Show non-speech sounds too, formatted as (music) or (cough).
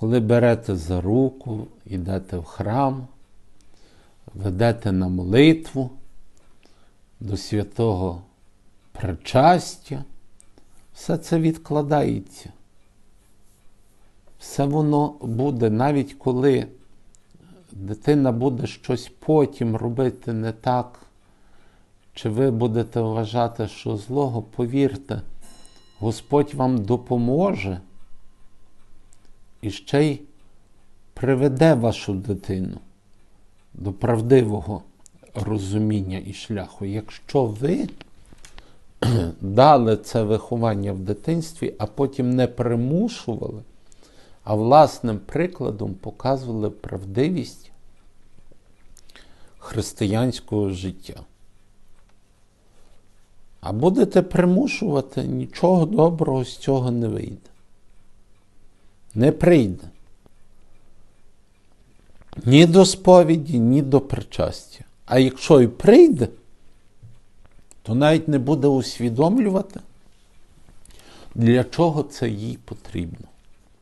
Коли берете за руку, йдете в храм, ведете на молитву до святого причастя, все це відкладається. Все воно буде, навіть коли дитина буде щось потім робити не так, чи ви будете вважати, що злого, повірте, Господь вам допоможе і ще й приведе вашу дитину до правдивого розуміння і шляху. Якщо ви (clears throat) дали це виховання в дитинстві, а потім не примушували, а власним прикладом показували правдивість християнського життя. А будете примушувати, нічого доброго з цього не вийде. Не прийде. Ні до сповіді, ні до причастя. А якщо і прийде, то навіть не буде усвідомлювати, для чого це їй потрібно.